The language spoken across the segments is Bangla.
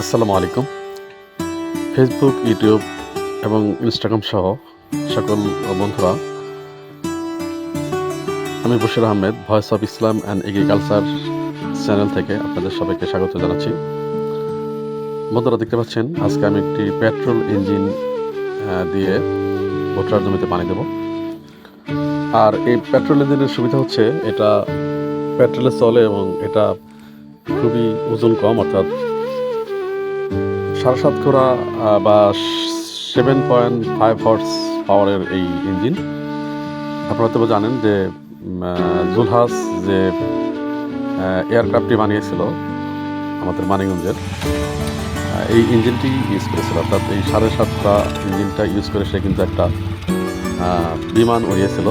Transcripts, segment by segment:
আসসালামু আলাইকুম। ফেসবুক ইউটিউব এবং ইনস্টাগ্রাম সহ সকল বন্ধুরা, আমি Bashir Ahmed voice of Islam and agriculture channel থেকে আপনাদের সবাইকে স্বাগত জানাচ্ছি। বন্ধুরা, দেখতে পাচ্ছেন, আজকে আমি একটি পেট্রোল ইঞ্জিন দিয়ে ভোটার জমিতে পানি দেব। আর এই পেট্রোল ইঞ্জিনের সুবিধা হচ্ছে, এটা পেট্রোলে চলে এবং এটা খুবই ওজন কম, অর্থাৎ সাড়ে সাত করা বা সেভেন পয়েন্ট ফাইভ হর্স পাওয়ারের এই ইঞ্জিন আপনারা তো জানেন যে জুলহাস যে এয়ারক্রাফটটি বানিয়েছিল আমাদের মানিগঞ্জের এই ইঞ্জিনটি ইউজ করেছিল। অর্থাৎ এই সাড়ে সাতটা ইঞ্জিনটা ইউজ করে সে কিন্তু একটা বিমান উড়িয়েছিল।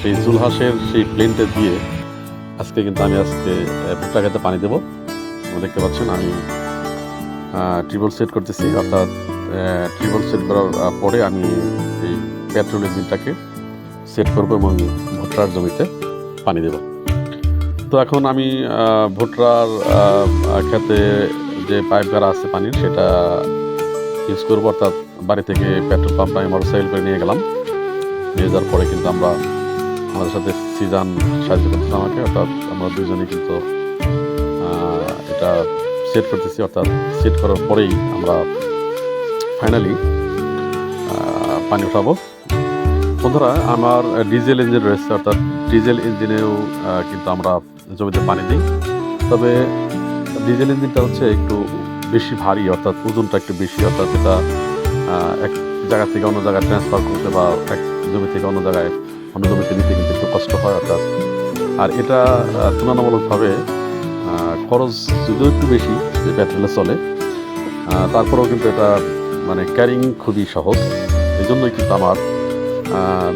সেই জুলহাসের সেই প্লেনটা দিয়ে আজকে কিন্তু আমি আজকে খেতে পানি দেবো। দেখতে পাচ্ছেন আমি ট্রিবল সেট করতেছি, অর্থাৎ ট্রিবল সেট করার পরে আমি এই পেট্রোল ইঞ্জিনটাকে সেট করব এবং ভুট্টার জমিতে পানি দেব। তো এখন আমি ভুট্টার খেতে যে পাইপ গাড়া আছে পানির, সেটা ইউজ করব। অর্থাৎ বাড়ি থেকে পেট্রোল পাম্প আমি মোটরসাইকেল করে নিয়ে গেলাম। নিয়ে যাওয়ার পরে কিন্তু আমরা আমাদের সাথে সিজান সাহায্য করতেছে আমাকে, অর্থাৎ আমরা দুজনেই কিন্তু এটা সেট করতেছি, অর্থাৎ সেট করার পরেই আমরা ফাইনালি পানি উঠাবো বন্ধুরা, আমার ডিজেল ইঞ্জিন রয়েছে, অর্থাৎ ডিজেল ইঞ্জিনেও কিন্তু আমরা জমিতে পানি দিই। তবে ডিজেল ইঞ্জিনটা হচ্ছে একটু বেশি ভারী, অর্থাৎ ওজনটা একটু বেশি, অর্থাৎ এটা এক জায়গা থেকে অন্য জায়গায় ট্রান্সফার করতে বা এক জমি থেকে অন্য জায়গায় অন্য জমিতে নিতে কিন্তু একটু কষ্ট হয়, অর্থাৎ। আর এটা তুলনামূলকভাবে খরচ যদিও একটু বেশি, যে পেট্রোলে চলে তারপরেও কিন্তু এটা মানে ক্যারিং খুবই সহজ। এই জন্যই কিন্তু আমার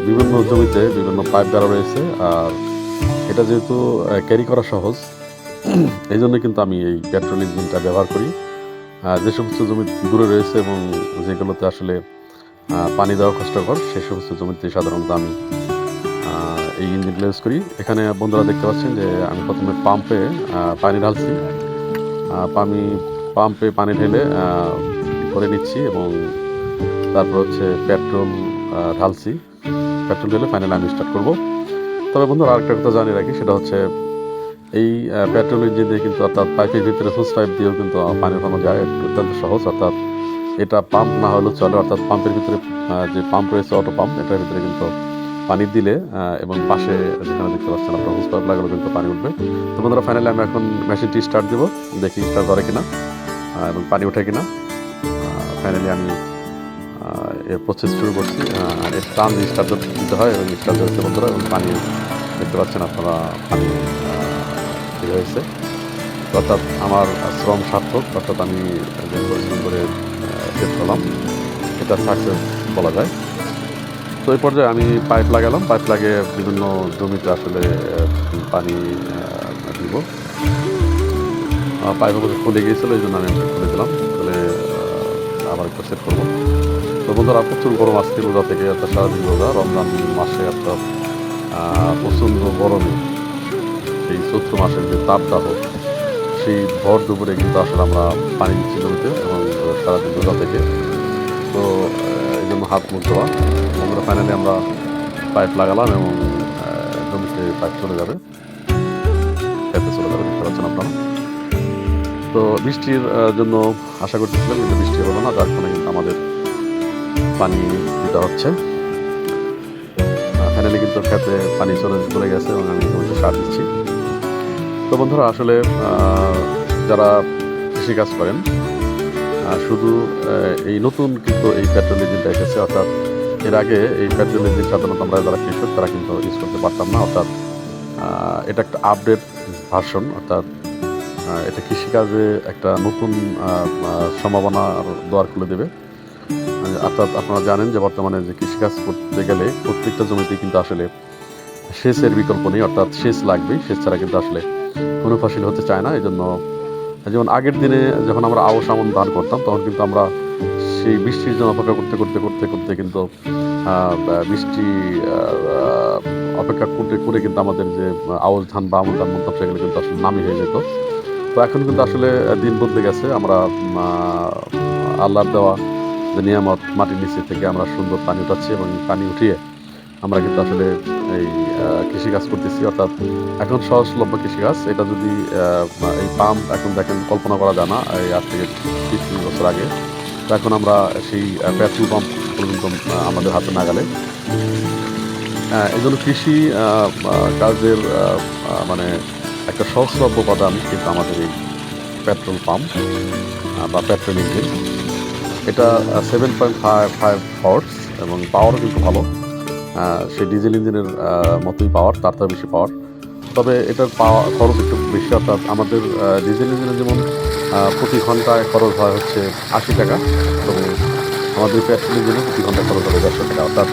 বিভিন্ন জমিতে বিভিন্ন পাইপ গাড়া রয়েছে, আর এটা যেহেতু ক্যারি করা সহজ এই জন্য কিন্তু আমি এই পেট্রোল ইঞ্জিনটা ব্যবহার করি। যে সমস্ত জমি দূরে রয়েছে এবং যেগুলোতে আসলে পানি দেওয়া কষ্টকর, সে সমস্ত জমিতে সাধারণত আমি এই ইঞ্জিনগুলো ইউজ করি। এখানে বন্ধুরা দেখতে পাচ্ছেন যে আমি প্রথমে পাম্পে পানি ঢালছি। পানি পাম্পে পানি ঢেলে ভরে নিচ্ছি এবং তারপর হচ্ছে পেট্রোল ঢালছি। পেট্রোল ঢেলে ফাইনালি আমি স্টার্ট করব। তবে বন্ধুরা আরেকটা কথা জানিয়ে রাখি, সেটা হচ্ছে এই পেট্রোল ইঞ্জিন দিয়ে কিন্তু অর্থাৎ পাইপের ভিতরে হুস পাইপ দিয়েও কিন্তু পানি ওঠানো যায়। অত্যন্ত সহজ, অর্থাৎ এটা পাম্প না হলেও চলে, অর্থাৎ পাম্পের ভিতরে যে পাম্প রয়েছে অটো পাম্প এটার ভিতরে কিন্তু পানি দিলে এবং পাশে যেখানে দেখতে পাচ্ছেন আপনার হুস পাইপ লাগালে কিন্তু পানি উঠবে। তো বন্ধুরা ফাইনালি আমি এখন মেশিনটি স্টার্ট দেবো দেখি স্টার্ট করে কিনা এবং পানি ওঠে কিনা। ফাইনালি আমি এর প্রসেস শুরু করছি এর টান স্টার্ট দিতে হয় এবং স্টার্ট হচ্ছে বন্ধুরা এবং পানি দেখতে পাচ্ছেন আপনারা পানি আহ, ইয়ে হয়েছে। অর্থাৎ আমার শ্রম সার্থক অর্থাৎ আমি পরিশ্রম করে সেট করলাম এটা সাকসেস বলা যায়। এই পর্যায়ে আমি পাইপ লাগালাম। পাইপ লাগিয়ে বিভিন্ন জমিতে আসলে পানি দিব। পাইপ অবশ্য খুলে গিয়েছিল এই জন্য আমি খুলে দিলাম। আহ, আবার একটু সেট করব। তো বন্ধুরা প্রচুর গরম আজকে রোজা থেকে একটা সারাদিন রোজা রমজান মাসে একটা প্রচণ্ড গরমে। সেই চৈত্র মাসের যে তাপদাহ সেই ভর দুপুরে কিন্তু আসলে আমরা পানি দিচ্ছি জমিতে এবং সারাদিন রোজা থেকে। তো এই জন্য হাত মুখ দেওয়া বন্ধুরা ফাইনালি আমরা পাইপ লাগালাম এবং আহ, জমিতে পাইপ চলে যাবে। খেতে চলে যাবে দেখতে পাচ্ছেন আপনারা। তো বৃষ্টির জন্য আশা করতেছিলাম কিন্তু বৃষ্টি হলো না যার ফলে কিন্তু আমাদের পানি দিতে হচ্ছে। ফাইনালি কিন্তু খেতে পানি চলে চলে গেছে এবং আমি জমিতে সার দিচ্ছি। তো বন্ধুরা আসলে যারা কৃষিকাজ করেন শুধু এই নতুন কিন্তু এই পেট্রোল ইঞ্জিনটা এসেছে অর্থাৎ এর আগে এই পেট্রোল সাধারণত আমরা যারা কৃষক তারা কিন্তু ইউজ করতে পারতাম না। অর্থাৎ এটা একটা আপডেট ভার্সন অর্থাৎ এটা কৃষিকাজে একটা নতুন সম্ভাবনা দ্বার খুলে দেবে। অর্থাৎ আপনারা জানেন যে বর্তমানে যে কৃষিকাজ করতে গেলে প্রত্যেকটা জমিতে কিন্তু আসলে সেচের বিকল্প নেই, অর্থাৎ সেচ লাগবেই। সেচ ছাড়া কিন্তু আসলে কোনো ফসল হতে চায় না। এই জন্য যেমন আগের দিনে যখন আমরা আউশ আমন ধান করতাম, তখন কিন্তু আমরা সেই বৃষ্টির জন্য অপেক্ষা করতে করতে করতে করতে কিন্তু বৃষ্টি অপেক্ষা করতে, করে কিন্তু আমাদের যে আউশ ধান বা আমন ধান বলতাম সেগুলো কিন্তু আসলে নামি হয়ে যেত। তো এখন কিন্তু আসলে দিন বদলে গেছে। আমরা আল্লাহর দেওয়া যে নিয়ামত মাটির নিচে থেকে আমরা সুন্দর পানি উঠাচ্ছি এবং পানি উঠিয়ে আমরা কিন্তু আসলে এই কৃষিকাজ করতেছি। অর্থাৎ এখন সহজলভ্য কৃষিকাজ। এটা যদি এই পাম্প এখন দেখেন কল্পনা করা যায় না, এই আজ থেকে তিরিশ বছর আগে। এখন আমরা সেই পেট্রোল পাম্প পর্যন্ত আমাদের হাতে নাগালে। এই জন্য কৃষি কাজের মানে একটা সহজলভ্য উপাদান কিন্তু আমাদের এই পেট্রোল পাম্প বা পেট্রোল ইঞ্জিন। এটা seven point five five horse এবং পাওয়ারও কিন্তু ভালো। সেই ডিজেল ইঞ্জিনের মতোই পাওয়ার তার তার বেশি পাওয়ার তবে এটার পাওয়া খরচ একটু বেশি, অর্থাৎ আমাদের ডিজেল ইঞ্জিনের যেমন প্রতি ঘন্টায় খরচ হয় হচ্ছে আশি টাকা। তবে আমাদের পেট্রোল ইঞ্জিনে প্রতি ঘন্টায় খরচ হবে দেড়শো টাকা, অর্থাৎ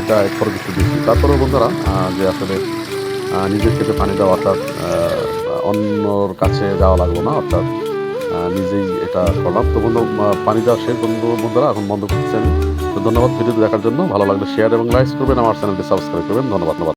এটা খরচ একটু বেশি। তারপরেও বন্ধুরা যে আসলে নিজের ক্ষেত্রে পানি দেওয়া অর্থাৎ অন্যর কাছে যাওয়া লাগল না, অর্থাৎ নিজেই এটা করলাম। তো বন্ধু পানি দেওয়া শেষ। বন্ধু, বন্ধুরা, এখন বন্ধ করতেছি আমি। তো ধন্যবাদ ভিডিওটি দেখার জন্য। ভালো লাগলে শেয়ার এবং লাইক করবেন, আমার চ্যানেলটি সাবস্ক্রাইব করবেন। ধন্যবাদ ধন্যবাদ।